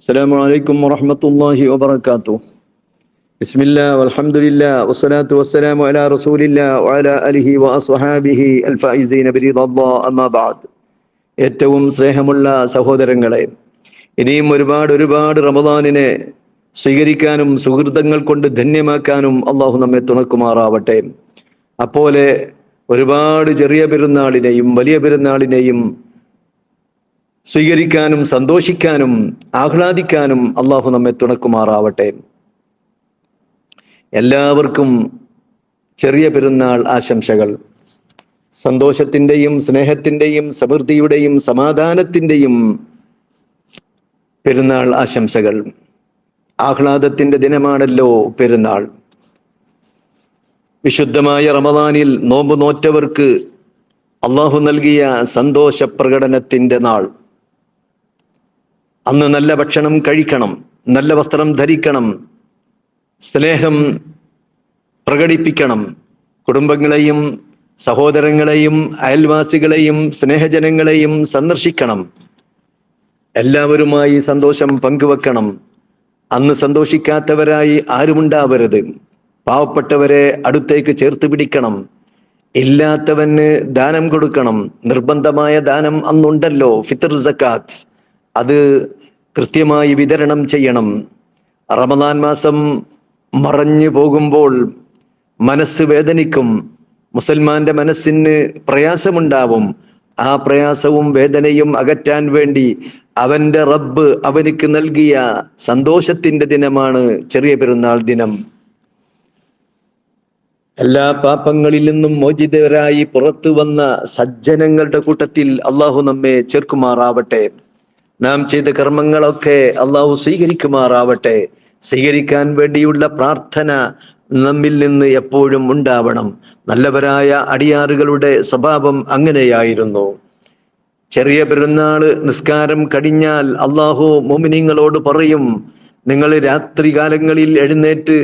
السلام عليكم ورحمة الله وبركاته بسم الله والحمد لله والصلاة والسلام على رسول الله وعلى آله وأصحابه الفائزين برضا الله أما بعد ഏറ്റവും സ്നേഹമുള്ള സഹോദരങ്ങളെ ഇനിയും ഒരുപാട് ഒരുപാട് റമദാനിനെ സ്വീകരിക്കാനും സുഹൃതങ്ങൾ കൊണ്ട് ധന്യമാക്കാനും അള്ളാഹു നമ്മെ തുണക്കുമാറാവട്ടെ അപ്പോലെ ഒരുപാട് ചെറിയ പെരുന്നാളിനെയും വലിയ പെരുന്നാളിനെയും സ്വീകരിക്കാനും സന്തോഷിക്കാനും ആഹ്ലാദിക്കാനും അള്ളാഹു നമ്മെ തുണക്കുമാറാവട്ടെ. എല്ലാവർക്കും ചെറിയ പെരുന്നാൾ ആശംസകൾ. സന്തോഷത്തിന്റെയും സ്നേഹത്തിന്റെയും സമൃദ്ധിയുടെയും സമാധാനത്തിന്റെയും പെരുന്നാൾ ആശംസകൾ. ആഹ്ലാദത്തിന്റെ ദിനമാണല്ലോ പെരുന്നാൾ. വിശുദ്ധമായ റമദാനിൽ നോമ്പ് നോറ്റവർക്ക് അള്ളാഹു നൽകിയ സന്തോഷ പ്രകടനത്തിന്റെ നാൾ. അന്ന് നല്ല ഭക്ഷണം കഴിക്കണം നല്ല വസ്ത്രം ധരിക്കണം സ്നേഹം പ്രകടിപ്പിക്കണം. കുടുംബങ്ങളെയും സഹോദരങ്ങളെയും അയൽവാസികളെയും സ്നേഹജനങ്ങളെയും സന്ദർശിക്കണം. എല്ലാവരുമായി സന്തോഷം പങ്കുവെക്കണം. അന്ന് സന്തോഷിക്കാത്തവരായി ആരുമുണ്ടാവരുത്. പാവപ്പെട്ടവരെ അടുത്തേക്ക് ചേർത്ത് പിടിക്കണം. ഇല്ലാത്തവന് ദാനം കൊടുക്കണം. നിർബന്ധമായ ദാനം അന്നുണ്ടല്ലോ ഫിത്തർ സക്കാത്ത്. അത് കൃത്യമായി വിതരണം ചെയ്യണം. റമദാൻ മാസം മറഞ്ഞു പോകുമ്പോൾ മനസ്സ് വേദനിക്കും. മുസൽമാന്റെ മനസ്സിന് പ്രയാസമുണ്ടാവും. ആ പ്രയാസവും വേദനയും അകറ്റാൻ വേണ്ടി അവന്റെ റബ്ബ് അവനിക്ക് നൽകിയ സന്തോഷത്തിന്റെ ദിനമാണ് ചെറിയ പെരുന്നാൾ ദിനം. എല്ലാ പാപങ്ങളിൽ നിന്നും മോചിതരായി പുറത്തു വന്ന സജ്ജനങ്ങളുടെ കൂട്ടത്തിൽ അള്ളാഹു നമ്മെ ചേർക്കുമാറാവട്ടെ. നാം ചെയ്ത കർമ്മങ്ങളൊക്കെ അള്ളാഹു സ്വീകരിക്കുമാറാവട്ടെ. സ്വീകരിക്കാൻ വേണ്ടിയുള്ള പ്രാർത്ഥന നമ്മിൽ നിന്ന് എപ്പോഴും ഉണ്ടാവണം. നല്ലവരായ അടിയാറുകളുടെ സ്വഭാവം അങ്ങനെയായിരുന്നു. ചെറിയ പെരുന്നാൾ നിസ്കാരം കഴിഞ്ഞാൽ അള്ളാഹു മോമിനിങ്ങളോട് പറയും നിങ്ങൾ രാത്രികാലങ്ങളിൽ എഴുന്നേറ്റ്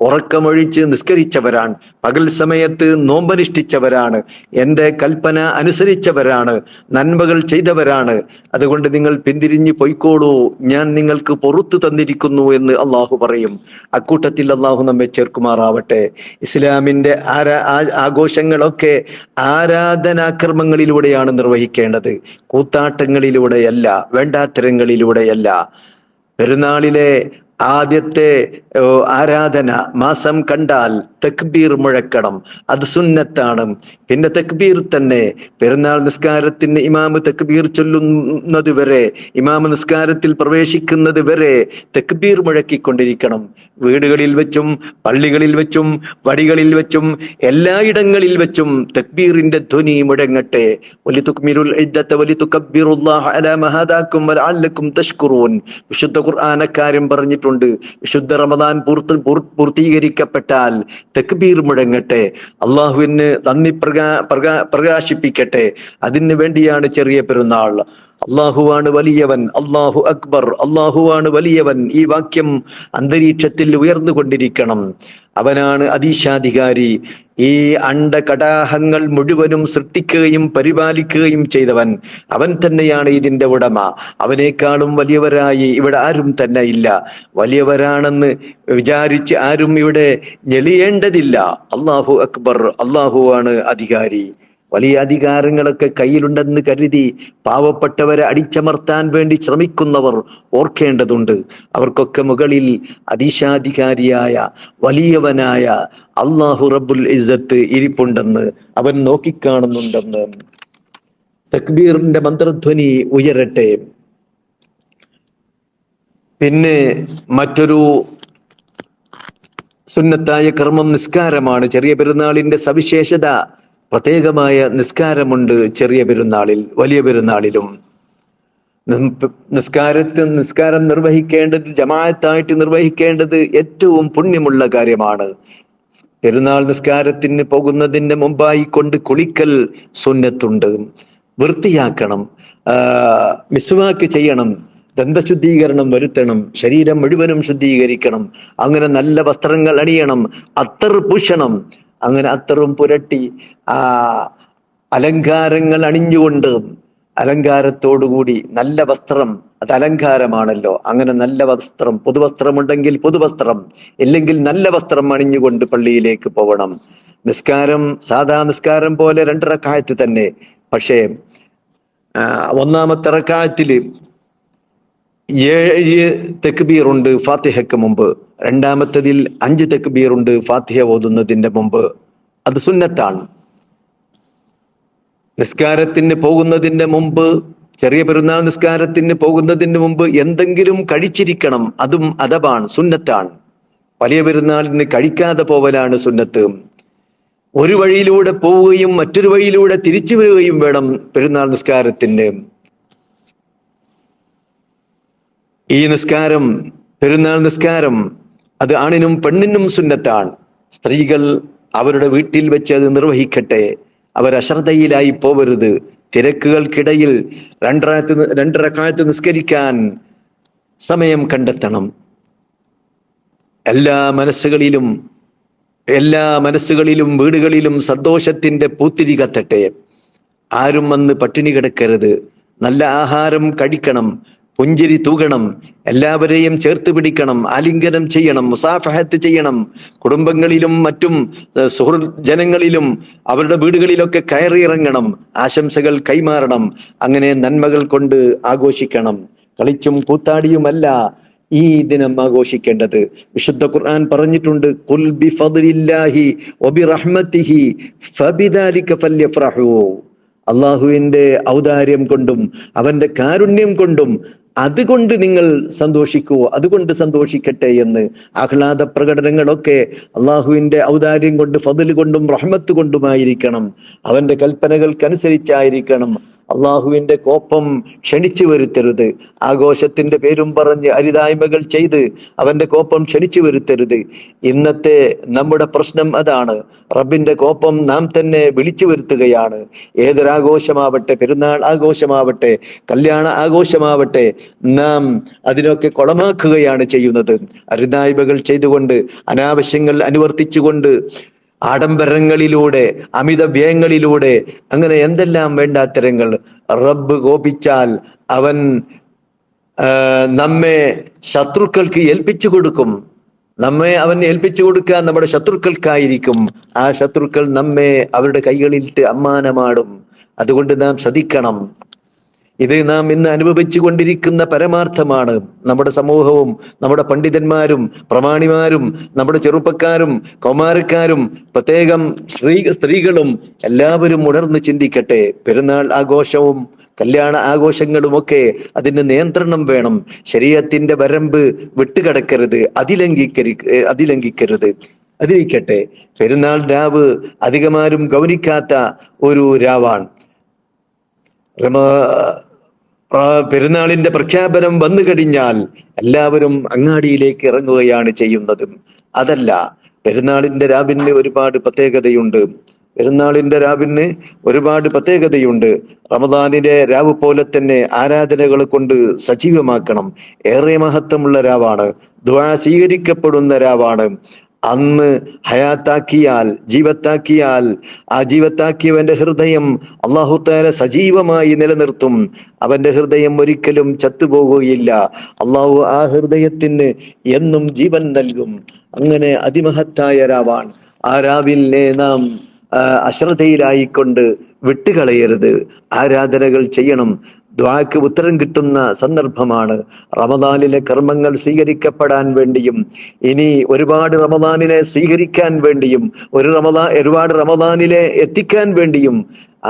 ഉറക്കമൊഴിച്ച് നിസ്കരിച്ചവരാണ്. പകൽ സമയത്ത് നോമ്പനുഷ്ഠിച്ചവരാണ്. എന്റെ കൽപ്പന അനുസരിച്ചവരാണ്. നന്മകൾ ചെയ്തവരാണ്. അതുകൊണ്ട് നിങ്ങൾ പിന്തിരിഞ്ഞു പൊയ്ക്കോളൂ. ഞാൻ നിങ്ങൾക്ക് പൊറത്തു തന്നിരിക്കുന്നു എന്ന് അള്ളാഹു പറയും. അക്കൂട്ടത്തിൽ അള്ളാഹു നമ്മെ ചേർക്കുമാറാവട്ടെ. ഇസ്ലാമിന്റെ ആരാ ആഘോഷങ്ങളൊക്കെ ആരാധനാക്രമങ്ങളിലൂടെയാണ് നിർവഹിക്കേണ്ടത്. കൂത്താട്ടങ്ങളിലൂടെയല്ല വേണ്ടാത്തരങ്ങളിലൂടെയല്ല. പെരുന്നാളിലെ ആദ്യത്തെ ആരാധന മാസം കണ്ടാൽ തക്ബീർ മുഴക്കണം. അത് സുന്നത്താണ്. പിന്നെ തക്ബീർ തന്നെ. പെരുന്നാൾ നിസ്കാരത്തിന് ഇമാമ് തക്ബീർ ചൊല്ലുന്നത് വരെ ഇമാമ് നിസ്കാരത്തിൽ പ്രവേശിക്കുന്നത് വരെ തക്ബീർ മുഴക്കിക്കൊണ്ടിരിക്കണം. വീടുകളിൽ വെച്ചും പള്ളികളിൽ വെച്ചും വടികളിൽ വെച്ചും എല്ലായിടങ്ങളിൽ വെച്ചും തക്ബീറിന്റെ ധ്വനി മുഴങ്ങട്ടെ. വിശുദ്ധ ഖുർആാനക്കാരും പറഞ്ഞിട്ടുണ്ട്. വിശുദ്ധ റമദാൻ പൂർത്തി പൂർത്തീകരിക്കപ്പെട്ടാൽ തക്ബീർ മുഴങ്ങട്ടെ. അള്ളാഹുവിന് നന്ദി പ്രകാ പ്രകാ പ്രകാശിപ്പിക്കട്ടെ. അതിനു വേണ്ടിയാണ് ചെറിയ പെരുന്നാൾ. അള്ളാഹുവാണ് വലിയവൻ അള്ളാഹു അക്ബർ അള്ളാഹുവാണ് വലിയവൻ. ഈ വാക്യം അന്തരീക്ഷത്തിൽ ഉയർന്നുകൊണ്ടിരിക്കണം അവനാണ് അതീശാധികാരി. ഈ അണ്ടകടാഹങ്ങൾ മുഴുവനും സൃഷ്ടിക്കുകയും പരിപാലിക്കുകയും ചെയ്തവൻ അവൻ തന്നെയാണ് ഇതിന്റെ ഉടമ. അവനേക്കാളും വലിയവരായി ഇവിടെ ആരും തന്നെ ഇല്ല. വലിയവരാണെന്ന് വിചാരിച്ച് ആരും ഇവിടെ ഞെളിയേണ്ടതില്ല. അള്ളാഹു അക്ബർ അള്ളാഹുവാണ് അധികാരി. വലിയ അധികാരങ്ങളൊക്കെ കയ്യിലുണ്ടെന്ന് കരുതി പാവപ്പെട്ടവരെ അടിച്ചമർത്താൻ വേണ്ടി ശ്രമിക്കുന്നവർ ഓർക്കേണ്ടതുണ്ട്. അവർക്കൊക്കെ മുകളിൽ അതീശാധികാരിയായ വലിയവനായ അള്ളാഹു റബുൽ ഇസ്സത്ത് ഇരിപ്പുണ്ടെന്ന് അവൻ നോക്കിക്കാണുന്നുണ്ടെന്ന്. തക്ബീറിന്റെ മന്ത്രധ്വനി ഉയരട്ടെ. പിന്നെ മറ്റൊരു സുന്നത്തായ കർമ്മം നിസ്കാരമാണ്. ചെറിയ പെരുന്നാളിന്റെ സവിശേഷത പ്രത്യേകമായ നിസ്കാരമുണ്ട് ചെറിയ പെരുന്നാളിൽ വലിയ പെരുന്നാളിലും. നിസ്കാരത്തിൽ നിസ്കാരം നിർവഹിക്കേണ്ടത് ജമാഅത്തായിട്ട് നിർവഹിക്കേണ്ടത് ഏറ്റവും പുണ്യമുള്ള കാര്യമാണ്. പെരുന്നാൾ നിസ്കാരത്തിന് പോകുന്നതിന് മുമ്പായി കൊണ്ട് കുളിക്കൽ സുന്നത്തുണ്ട്. വൃത്തിയാക്കണം മിസ്വാക്ക് ചെയ്യണം ദന്തശുദ്ധീകരണം വരുത്തണം ശരീരം മുഴുവനും ശുദ്ധീകരിക്കണം അങ്ങനെ നല്ല വസ്ത്രങ്ങൾ അണിയണം അത്തർ പൂശണം അങ്ങനെ അത്തറും പുരട്ടി ആ അലങ്കാരങ്ങൾ അണിഞ്ഞുകൊണ്ട് അലങ്കാരത്തോടുകൂടി നല്ല വസ്ത്രം അത് അലങ്കാരമാണല്ലോ. അങ്ങനെ നല്ല വസ്ത്രം പുതുവസ്ത്രമുണ്ടെങ്കിൽ പുതുവസ്ത്രം ഇല്ലെങ്കിൽ നല്ല വസ്ത്രം അണിഞ്ഞുകൊണ്ട് പള്ളിയിലേക്ക് പോകണം നിസ്കാരം സാധാ നിസ്കാരം പോലെ രണ്ടിറക്കായത്ത് തന്നെ. പക്ഷേ ഒന്നാമത്തെ റക്കായത്തിൽ ഏഴ് തെക്ക് ഉണ്ട് ഫാത്തിഹയ്ക്ക് മുമ്പ്. രണ്ടാമത്തതിൽ അഞ്ച് തെക്ബീറുണ്ട് ഫാത്തിഹ ഓതുന്നതിന്റെ മുമ്പ്. അത് സുന്നത്താണ്. നിസ്കാരത്തിന് പോകുന്നതിന്റെ മുമ്പ് ചെറിയ പെരുന്നാൾ നിസ്കാരത്തിന് പോകുന്നതിന് മുമ്പ് എന്തെങ്കിലും കഴിച്ചിരിക്കണം അതും അതബാണ് സുന്നത്താണ്. വലിയ പെരുന്നാളിന് കഴിക്കാതെ പോവലാണ് സുന്നത്ത്. ഒരു വഴിയിലൂടെ പോവുകയും മറ്റൊരു വഴിയിലൂടെ തിരിച്ചു വരികയും വേണം പെരുന്നാൾ നിസ്കാരത്തിന്. ഈ നിസ്കാരം പെരുന്നാൾ നിസ്കാരം അത് ആണിനും പെണ്ണിനും സുന്നത്താണ്. സ്ത്രീകൾ അവരുടെ വീട്ടിൽ വെച്ച് അത് നിർവഹിക്കട്ടെ. അവർ അശ്രദ്ധയിലായി പോവരുത്. തിരക്കുകൾക്കിടയിൽ രണ്ടരത്ത് കാലത്ത് നിസ്കരിക്കാൻ സമയം കണ്ടെത്തണം. എല്ലാ മനസ്സുകളിലും എല്ലാ മനസ്സുകളിലും വീടുകളിലും സന്തോഷത്തിന്റെ പൂത്തിരി കത്തട്ടെ. ആരും വന്ന് പട്ടിണി കിടക്കരുത്. നല്ല ആഹാരം കഴിക്കണം. പുഞ്ചിരി തൂകണം എല്ലാവരെയും ചേർത്ത് പിടിക്കണം ആലിംഗനം ചെയ്യണം മുസാഫഹത്ത് ചെയ്യണം. കുടുംബങ്ങളിലും മറ്റും സുഹൃ ജനങ്ങളിലും അവരുടെ വീടുകളിലൊക്കെ കയറിയിറങ്ങണം ആശംസകൾ കൈമാറണം അങ്ങനെ നന്മകൾ കൊണ്ട് ആഘോഷിക്കണം. കളിച്ചും കൂത്താടിയുമല്ല ഈ ദിനം ആഘോഷിക്കേണ്ടത്. വിശുദ്ധ ഖുർആൻ പറഞ്ഞിട്ടുണ്ട് ഖുൽ ബിഫദ്ലില്ലാഹി വബിറഹ്മതിഹി ഫബിദാലിക ഔദാര്യം കൊണ്ടും അവന്റെ കാരുണ്യം കൊണ്ടും അതുകൊണ്ട് നിങ്ങൾ സന്തോഷിക്കുവോ? അതുകൊണ്ട് സന്തോഷിക്കട്ടെ എന്ന് ആഹ്ലാദ പ്രകടനങ്ങളൊക്കെ അള്ളാഹുവിന്റെ ഔദാര്യം കൊണ്ട് ഫതിൽ കൊണ്ടും റഹ്മത്ത് കൊണ്ടുമായിരിക്കണം. അവന്റെ കൽപ്പനകൾക്കനുസരിച്ചായിരിക്കണം. അള്ളാഹുവിന്റെ കോപ്പം ക്ഷണിച്ചു വരുത്തരുത്. ആഘോഷത്തിന്റെ പേരും പറഞ്ഞ് അരിതായ്മകൾ ചെയ്ത് അവന്റെ കോപ്പം ക്ഷണിച്ചു വരുത്തരുത്. ഇന്നത്തെ നമ്മുടെ പ്രശ്നം അതാണ്. റബ്ബിന്റെ കോപ്പം നാം തന്നെ വിളിച്ചു വരുത്തുകയാണ്. ഏതൊരാഘോഷമാവട്ടെ പെരുന്നാൾ ആഘോഷമാവട്ടെ കല്യാണ ആഘോഷമാവട്ടെ നാം അതിനൊക്കെ കൊളമാക്കുകയാണ് ചെയ്യുന്നത്. അരിതായ്മകൾ ചെയ്തുകൊണ്ട് അനാവശ്യങ്ങൾ അനുവർത്തിച്ചുകൊണ്ട് ആഡംബരങ്ങളിലൂടെ അമിത വ്യയങ്ങളിലൂടെ അങ്ങനെ എന്തെല്ലാം വേണ്ടാത്തരങ്ങൾ റബ്ബ് കോപിച്ചാൽ അവൻ നമ്മെ ശത്രുക്കൾക്ക് ഏൽപ്പിച്ചു കൊടുക്കും. നമ്മെ അവൻ ഏൽപ്പിച്ചു കൊടുക്കാൻ നമ്മുടെ ശത്രുക്കൾക്കായിരിക്കും. ആ ശത്രുക്കൾ നമ്മെ അവരുടെ കൈകളിലിട്ട് അമ്മാനമാടും. അതുകൊണ്ട് നാം ശ്രദ്ധിക്കണം. ഇത് നാം ഇന്ന് അനുഭവിച്ചു കൊണ്ടിരിക്കുന്ന പരമാർത്ഥമാണ്. നമ്മുടെ സമൂഹവും നമ്മുടെ പണ്ഡിതന്മാരും പ്രമാണിമാരും നമ്മുടെ ചെറുപ്പക്കാരും കൗമാരക്കാരും പ്രത്യേകം സ്ത്രീ സ്ത്രീകളും എല്ലാവരും ഉണർന്ന് ചിന്തിക്കട്ടെ. പെരുന്നാൾ ആഘോഷവും കല്യാണ ആഘോഷങ്ങളുമൊക്കെ അതിന് നിയന്ത്രണം വേണം. ശരീരത്തിന്റെ വരമ്പ് വിട്ടുകിടക്കരുത് അതിലംഘിക്കരി അതിലംഘിക്കരുത് അതിരിക്കട്ടെ പെരുന്നാൾ രാവ് അധികമാരും ഗൗനിക്കാത്ത ഒരു രാവാണ്. പെരുന്നാളിന്റെ പ്രഖ്യാപനം വന്നു കഴിഞ്ഞാൽ എല്ലാവരും അങ്ങാടിയിലേക്ക് ഇറങ്ങുകയാണ് ചെയ്യുന്നത്. അതല്ല പെരുന്നാളിന്റെ രാവിന് ഒരുപാട് പ്രത്യേകതയുണ്ട്. പെരുന്നാളിന്റെ രാവിന് ഒരുപാട് പ്രത്യേകതയുണ്ട്. റമദാനിലെ രാവ് പോലെ തന്നെ ആരാധനകൾ കൊണ്ട് സജീവമാക്കണം. ഏറെ മഹത്വമുള്ള രാവാണ്. ദ്വാ സ്വീകരിക്കപ്പെടുന്ന രാവാണ്. അന്ന് ഹയാത്താക്കിയാൽ ജീവത്താക്കിയാൽ ആ ജീവത്താക്കിയവന്റെ ഹൃദയം അള്ളാഹുത്താല സജീവമായി നിലനിർത്തും. അവന്റെ ഹൃദയം ഒരിക്കലും ചത്തുപോകുകയില്ല അള്ളാഹു ആ ഹൃദയത്തിന് എന്നും ജീവൻ നൽകും. അങ്ങനെ അതിമഹത്തായ രാവാൻ ആ രാവിലെ നാം അശ്രദ്ധയിലായിക്കൊണ്ട് വിട്ടുകളയരുത്. ആരാധനകൾ ചെയ്യണം. ദ്വാക്ക് ഉത്തരം കിട്ടുന്ന സന്ദർഭമാണ്. റമദാനിലെ കർമ്മങ്ങൾ സ്വീകരിക്കപ്പെടാൻ വേണ്ടിയും ഇനി ഒരുപാട് റമദാനിനെ സ്വീകരിക്കാൻ വേണ്ടിയും ഒരു റമദാ ഒരുപാട് റമദാനിലെ എത്തിക്കാൻ വേണ്ടിയും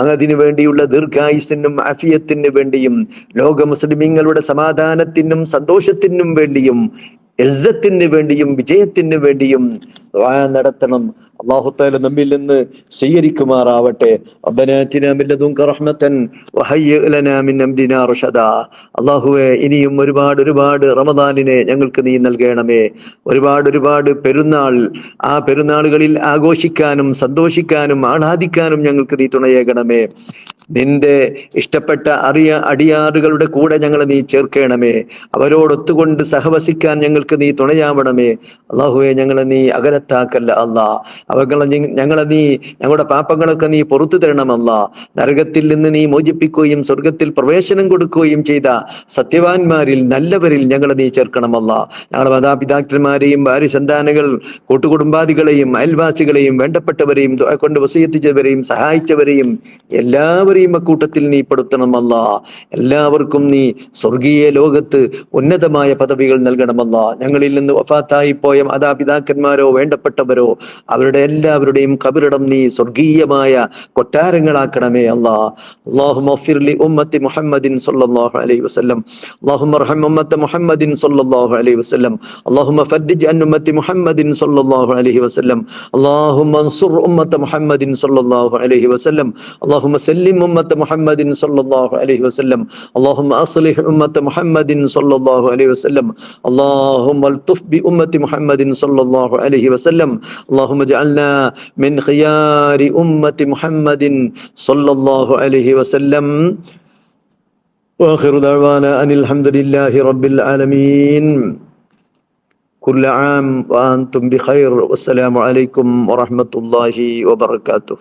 അതിനു വേണ്ടിയുള്ള ദീർഘായുസിനും അഫിയത്തിന് വേണ്ടിയും ലോക മുസ്ലിമീങ്ങളുടെ സമാധാനത്തിനും സന്തോഷത്തിനും വേണ്ടിയും ഇസ്സത്തിന് വേണ്ടിയും വിജയത്തിന് വേണ്ടിയും നടത്തണം. അള്ളാഹുത്താല നമ്മിൽ നിന്ന് സ്വീകരിക്കുമാറാവട്ടെ. അള്ളാഹുവെ ഇനിയും ഒരുപാട് ഒരുപാട് റമദാനിനെ ഞങ്ങൾക്ക് നീ നൽകണമേ. ഒരുപാട് ഒരുപാട് പെരുന്നാൾ ആ പെരുന്നാളുകളിൽ ആഘോഷിക്കാനും സന്തോഷിക്കാനും ആഹ്ലാദിക്കാനും ഞങ്ങൾക്ക് നീ തുണയേകണമേ. നിന്റെ ഇഷ്ടപ്പെട്ട അറിയ അടിയാറുകളുടെ കൂടെ ഞങ്ങളെ നീ ചേർക്കണമേ. അവരോടൊത്തുകൊണ്ട് സഹവസിക്കാൻ ഞങ്ങൾക്ക് നീ തുണയാവണമേ. അള്ളാഹുവെ ഞങ്ങളെ നീ അകലത്താക്കല്ല അല്ലാ ഞങ്ങൾ ഞങ്ങളെ നീ ഞങ്ങളുടെ പാപങ്ങളൊക്കെ നീ പുറത്തു തരണമല്ല. നരകത്തിൽ നിന്ന് നീ മോചിപ്പിക്കുകയും സ്വർഗത്തിൽ പ്രവേശനം കൊടുക്കുകയും ചെയ്ത സത്യവാന്മാരിൽ നല്ലവരിൽ ഞങ്ങളെ നീ ചേർക്കണമല്ല. ഞങ്ങളുടെ മാതാപിതാക്കന്മാരെയും ഭാര്യ സന്താനങ്ങൾ കൂട്ടുകുടുംബാദികളെയും അയൽവാസികളെയും വേണ്ടപ്പെട്ടവരെയും കൊണ്ട് വസീയത്തിച്ചവരെയും സഹായിച്ചവരെയും എല്ലാവരെയും അക്കൂട്ടത്തിൽ നീ പെടുത്തണമല്ല. എല്ലാവർക്കും നീ സ്വർഗീയ ലോകത്ത് ഉന്നതമായ പദവികൾ നൽകണമല്ല. ഞങ്ങളിൽ നിന്ന് വഫാത്തായി പോയ മാതാപിതാക്കന്മാരോ വേണ്ടപ്പെട്ടവരോ അവരുടെ എല്ലാവരുടെയും കബറിടം നീ സ്വർഗീയമായ കൊട്ടാരങ്ങളാക്കണമേ അല്ലാ اللهم اغفر لأمة محمد صلى الله عليه وسلم اللهم ارحم أمة محمد صلى الله عليه وسلم اللهم فرج عن أمة محمد صلى الله عليه وسلم اللهم انصر أمة محمد صلى الله عليه وسلم اللهم سلم أمة محمد صلى الله عليه وسلم اللهم أصلح أمة محمد صلى الله عليه وسلم اللهم الطف بأمة محمد صلى الله عليه وسلم اللهم اجعلنا من خيار أمة محمد صلى الله عليه وسلم وآخر دعوانا أن الحمد لله رب العالمين كل عام وأنتم بخير والسلام عليكم ورحمة الله وبركاته